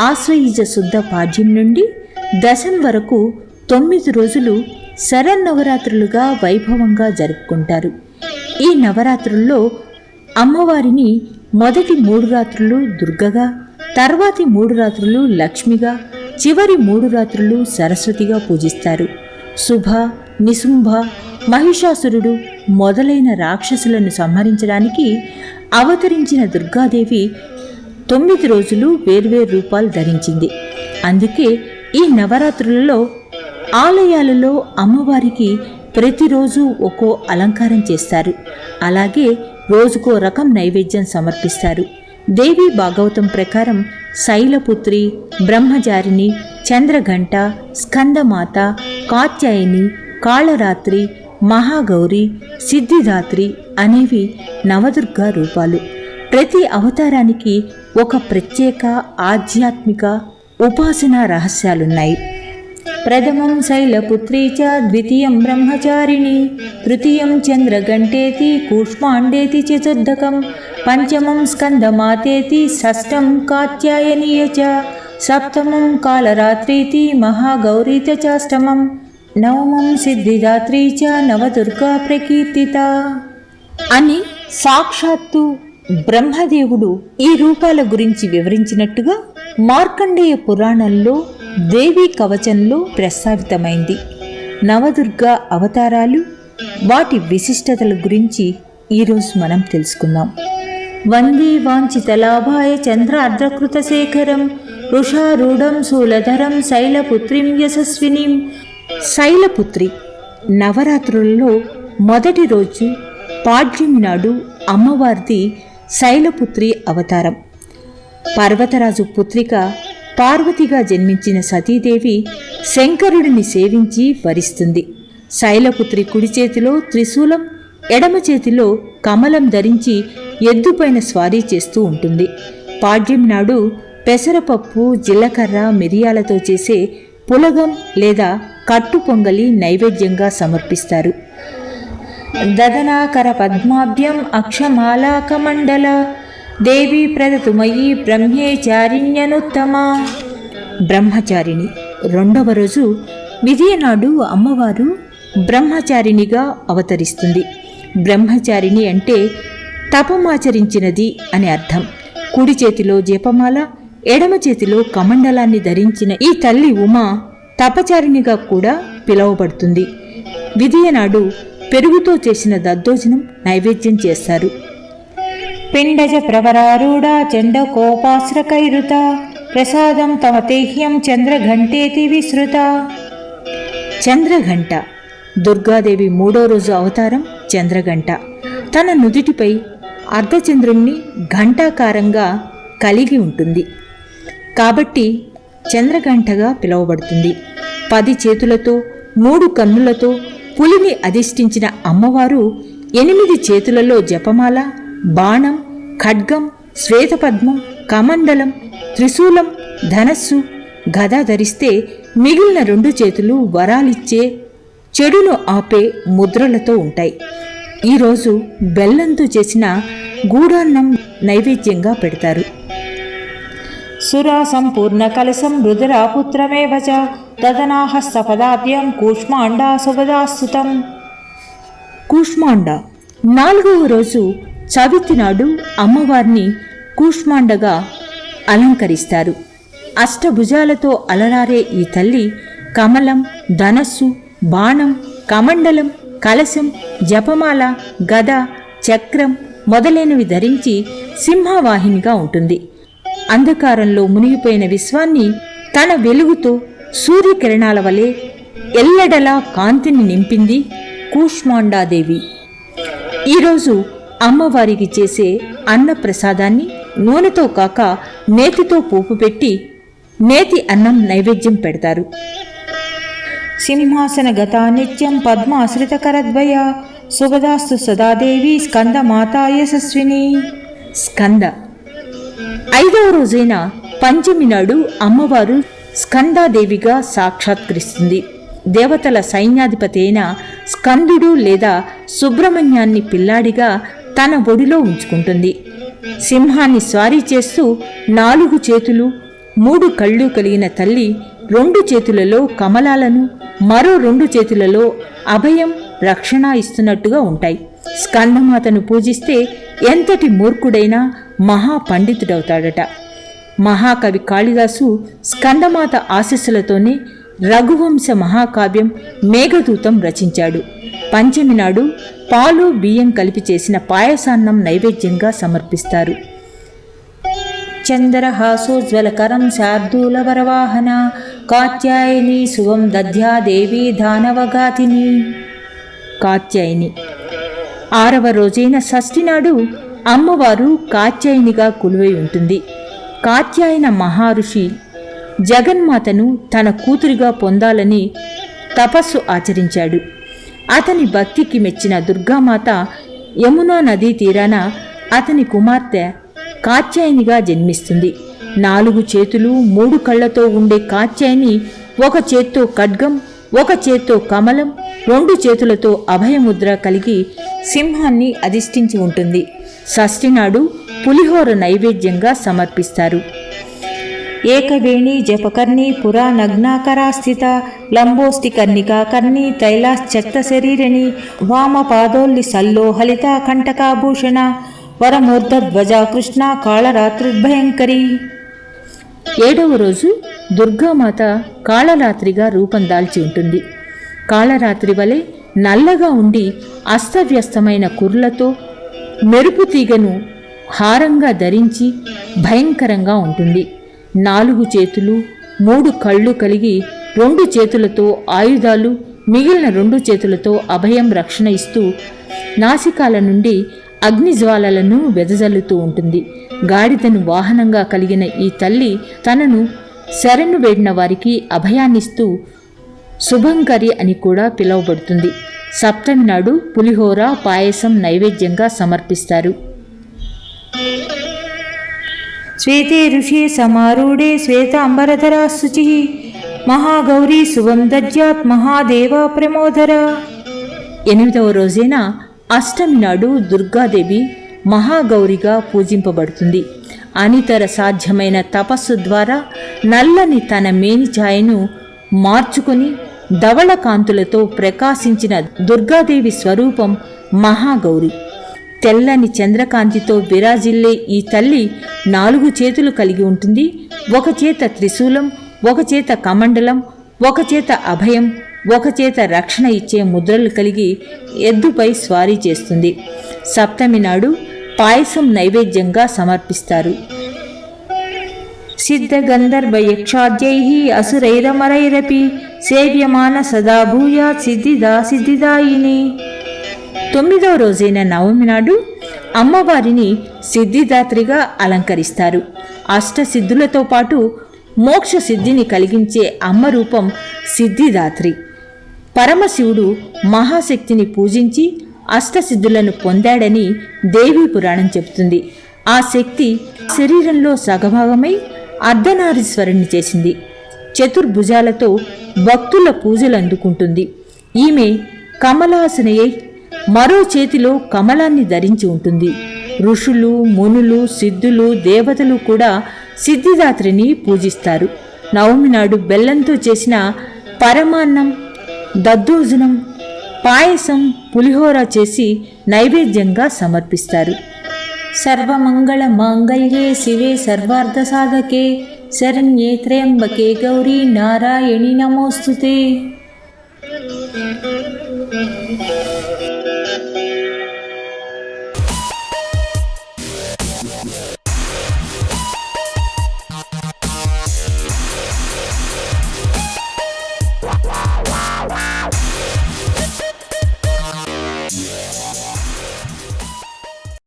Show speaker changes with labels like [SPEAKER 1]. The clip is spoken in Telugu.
[SPEAKER 1] ఆశ్వయుజ శుద్ధ పాడ్యం నుండి దశం వరకు తొమ్మిది రోజులు శరన్నవరాత్రులుగా వైభవంగా జరుపుకుంటారు. ఈ నవరాత్రుల్లో అమ్మవారిని మొదటి మూడు రాత్రులు దుర్గగా తర్వాతి మూడు రాత్రులు లక్ష్మిగా చివరి మూడు రాత్రులు సరస్వతిగా పూజిస్తారు. శుభ నిశుంభ మహిషాసురుడు మొదలైన రాక్షసులను సంహరించడానికి అవతరించిన దుర్గాదేవి తొమ్మిది రోజులు వేర్వేరు రూపాలు ధరించింది. అందుకే ఈ నవరాత్రులలో ఆలయాలలో అమ్మవారికి ప్రతిరోజు ఒక్కో అలంకారం చేస్తారు. అలాగే రోజుకో రకం నైవేద్యం సమర్పిస్తారు. దేవి భాగవతం ప్రకారం శైలపుత్రి బ్రహ్మచారిణి చంద్రఘంట స్కందమాత కాత్యాయని కాళరాత్రి మహాగౌరి సిద్ధిదాత్రి అనేవి నవదుర్గా రూపాలు. ప్రతి అవతారానికి ఒక ప్రత్యేక ఆధ్యాత్మిక ఉపాసనా రహస్యాలున్నాయి. ప్రథమం శైలపుత్రీ చ ద్వితీయం బ్రహ్మచారిణి తృతీయం చంద్రగంటేతి కూష్మాండేతి చతుర్దకం పంచమం స్కందమాతేతి షష్టం కాత్యాయనీయ చ సప్తమం కాలరాత్రీతి మహాగౌరీత చాష్టమం నవమం సిద్ధిదాత్రీ చ నవదుర్గా ప్రకీర్తిత అని సాక్షాత్తు బ్రహ్మదేవుడు ఈ రూపాల గురించి వివరించినట్టుగా మార్కండేయ పురాణంలో దేవీ కవచంలో ప్రస్తావితమైంది. నవదుర్గ అవతారాలు వాటి విశిష్టతల గురించి ఈరోజు మనం తెలుసుకుందాం. వందే వాంఛితలాభాయ చంద్రార్ధకృత శేఖరం వృషారూఢం శూలధరం శైలపుత్రిం యశస్వినిం. శైలపుత్రి నవరాత్రులలో మొదటి రోజు పాడ్యం నాడు అమ్మవారిది శైలపుత్రి అవతారం. పర్వతరాజు పుత్రిక పార్వతిగా జన్మించిన సతీదేవి శంకరుడిని సేవించి వరిస్తుంది. శైలపుత్రి కుడి చేతిలో త్రిశూలం ఎడమ చేతిలో కమలం ధరించి ఎద్దుపైన స్వారీ చేస్తూ ఉంటుంది. పాడ్యం నాడు పెసరపప్పు జీలకర్ర మిరియాలతో చేసే పులగం లేదా కట్టు పొంగలి నైవేద్యంగా సమర్పిస్తారు. దదనాకర పద్మాభ్యం అక్షమాలాకమండల దేవి ప్రదతుమయీ బ్రహ్మేచారిణ్యనుత్తమ బ్రహ్మచారిణి రెండవ రోజు విజయనాడు అమ్మవారు బ్రహ్మచారిణిగా అవతరిస్తుంది. బ్రహ్మచారిణి అంటే తపమాచరించినది అని అర్థం. కుడి చేతిలో జపమాల ఎడమ చేతిలో కమండలాన్ని ధరించిన ఈ తల్లి ఉమా తపచారిణిగా కూడా పిలువబడుతుంది. విజయనాడు పెరుగుతో చేసిన దద్దోజనం నైవేద్యం చేస్తారు పిండజ ప్రవరారూఢ చండ కోపాశ్రకైరుత ప్రసాదం తమ తేహ్యం చంద్రఘంటేతి విశ్రుత చంద్రఘంట దుర్గాదేవి మూడో రోజు అవతారం చంద్రఘంట. తన నుదుటిపై అర్ధచంద్రుణ్ణి ఘంటాకారంగా కలిగి ఉంటుంది. కాబట్టి చంద్రఘంటగా పిలువబడుతుంది. పది చేతులతో మూడు కన్నులతో పులిని అధిష్ఠించిన అమ్మవారు ఎనిమిది చేతులలో జపమాల బాణం ఖడ్గం శ్వేతపద్మం కమండలం త్రిశూలం ధనస్సు గద ధరిస్తే మిగిలిన రెండు చేతులు వరాలిచ్చే చెడును ఆపే ముద్రలతో ఉంటాయి. ఈరోజు బెల్లంతో చేసిన గూడాన్నం నైవేద్యంగా పెడతారు. సురా సంపూర్ణ కలసం రుద్రాపుత్రమేవ తదనాహ దదనాహస్తపదాభ్యం కూష్మాండా సుభదాస్తుతం కూష్మాండ నాలుగవ రోజు చవితి నాడు అమ్మవారిని కూష్మాండగా అలంకరిస్తారు. అష్టభుజాలతో అలరారే ఈ తల్లి కమలం ధనస్సు బాణం కమండలం కలశం జపమాల గద చక్రం మొదలైనవి ధరించి సింహవాహినిగా ఉంటుంది. అంధకారంలో మునిగిపోయిన విశ్వాన్ని తన వెలుగుతో సూర్యకిరణాల వలె ఎల్లడలా కాంతిని నింపింది కూష్మాండాదేవి. ఈరోజు అమ్మవారికి చేసే అన్న ప్రసాదాన్ని నూనెతో కాక నేతితో పోపు పెట్టి నేతి అన్నం నైవేద్యం పెడతారు. సింహాసన గతా నిత్యం పద్మాశ్రిత కరద్వయ శుభదాస్తు సదాదేవి స్కంద మాతా యశస్విని స్కంద ఐదవ రోజైన పంచమి నాడు అమ్మవారు స్కందాదేవిగా సాక్షాత్కరిస్తుంది. దేవతల సైన్యాధిపతి అయిన స్కందుడు లేదా సుబ్రహ్మణ్యాన్ని పిల్లాడిగా తన ఒడిలో ఉంచుకుంటుంది. సింహాన్ని స్వారీ చేస్తూ నాలుగు చేతులు మూడు కళ్ళు కలిగిన తల్లి రెండు చేతులలో కమలాలను మరో రెండు చేతులలో అభయం రక్షణ ఇస్తున్నట్టుగా ఉంటాయి. స్కందమాతను పూజిస్తే ఎంతటి మూర్ఖుడైనా మహాపండితుడవుతాడట. మహాకవి కాళిదాసు స్కందమాత ఆశస్సులతోనే రఘువంశ మహాకావ్యం మేఘదూతం రచించాడు. పంచమి నాడు పాలు బియ్యం కలిపి చేసిన పాయసాన్నం నైవేద్యంగా సమర్పిస్తారు. చంద్రహాసోజ్వలకరం శార్దూలవరవాహన కాత్యాయని శుభం దధ్యా దేవి దానవగాతిని కాత్యాయని. ఆరవ రోజైన షష్ఠి నాడు అమ్మవారు కాత్యాయనిగా కొలువై ఉంటుంది. కాత్యాయన మహర్షి జగన్మాతను తన కూతురిగా పొందాలని తపస్సు ఆచరించాడు. అతని భక్తికి మెచ్చిన దుర్గామాత యమునా నదీ తీరాన అతని కుమార్తె కాత్యాయనిగా జన్మిస్తుంది. నాలుగు చేతులు మూడు కళ్ళతో ఉండే కాత్యాయని ఒక చేత్తో ఖడ్గం ఒక చేత్తో కమలం రెండు చేతులతో అభయముద్ర కలిగి సింహాన్ని అధిష్ఠించి ఉంటుంది. షష్ఠినాడు పులిహోర నైవేద్యంగా సమర్పిస్తారు. ఏకవేణి జపకర్ణి పురా నగ్నాకరా స్థిత కర్ణికా కర్ణి తైలాశ్చక్త శరీరిణి వామ పాదోల్లి సల్లోహలిత కంటకాభూషణ వరమూర్ధధ్వజ కృష్ణ కాళరాత్రిర్భయంకరి. ఏడవ రోజు దుర్గామాత కాళరాత్రిగా రూపం దాల్చి ఉంటుంది. కాళరాత్రి వలె నల్లగా ఉండి అస్తవ్యస్తమైన కుర్లతో మెరుపు తీగను హారంగా ధరించి భయంకరంగా ఉంటుంది. నాలుగు చేతులు మూడు కళ్ళు కలిగి రెండు చేతులతో ఆయుధాలు మిగిలిన రెండు చేతులతో అభయం రక్షణ ఇస్తూ నాసికాల నుండి అగ్నిజ్వాలలను వెదజల్లుతూ ఉంటుంది. గాడిదను వాహనంగా కలిగిన ఈ తల్లి తనను శరణు వేడిన వారికి అభయాన్నిస్తూ శుభంకరి అని కూడా పిలువబడుతుంది. సప్తమి నాడు పులిహోర పాయసం నైవేద్యంగా సమర్పిస్తారు. శ్వేతే ఋషి సమారూఢే శ్వేతాంబరధరా శుచి మహాగౌరీ శుభం దజ్యాత్ మహాదేవ ప్రమోదర. ఎనిమిదవ రోజైన అష్టమి నాడు దుర్గాదేవి మహాగౌరిగా పూజింపబడుతుంది. అనితర సాధ్యమైన తపస్సు ద్వారా నల్లని తన మేని ఛాయను మార్చుకొని ధవళ కాంతులతో ప్రకాశించిన దుర్గాదేవి స్వరూపం మహాగౌరి. తెల్లని చంద్రకాంతితో విరాజిల్లే ఈ తల్లి నాలుగు చేతులు కలిగి ఉంటుంది. ఒక చేత త్రిశూలం ఒక చేత కమండలం ఒక చేత అభయం ఒక చేత రక్షణ ఇచ్చే ముద్రలు కలిగి ఎద్దుపై స్వారీ చేస్తుంది. సప్తమి నాడు పాయసం నైవేద్యంగా సమర్పిస్తారు. సిద్ధగంధర్వ యక్షాద్యై అసురైరమరైరపి సేవ్యమాన సదాభూయా సిద్ధిదా సిద్ధిదాయిని తొమ్మిదవ రోజైన నవమి నాడు అమ్మవారిని సిద్ధిదాత్రిగా అలంకరిస్తారు. అష్టసిద్ధులతో పాటు మోక్ష సిద్ధిని కలిగించే అమ్మ రూపం సిద్ధిదాత్రి. పరమశివుడు మహాశక్తిని పూజించి అష్టసిద్ధులను పొందాడని దేవీ పురాణం చెబుతుంది. ఆ శక్తి శరీరంలో సగభాగమై అర్ధనారీశ్వరుణ్ణి చేసింది. చతుర్భుజాలతో భక్తుల పూజలు అందుకుంటుంది ఈమె కమలాసనయై మరో చేతిలో కమలాన్ని ధరించి ఉంటుంది. ఋషులు మునులు సిద్ధులు దేవతలు కూడా సిద్ధిదాత్రిని పూజిస్తారు. నవమి నాడు బెల్లంతో చేసిన పరమాన్నం దద్దోజనం పాయసం పులిహోర చేసి నైవేద్యంగా సమర్పిస్తారు. సర్వమంగళ మాంగళ్యే శివే సర్వార్థ సాధకే శరణ్యే త్రయంబకే గౌరీ నారాయణి నమోస్తుతే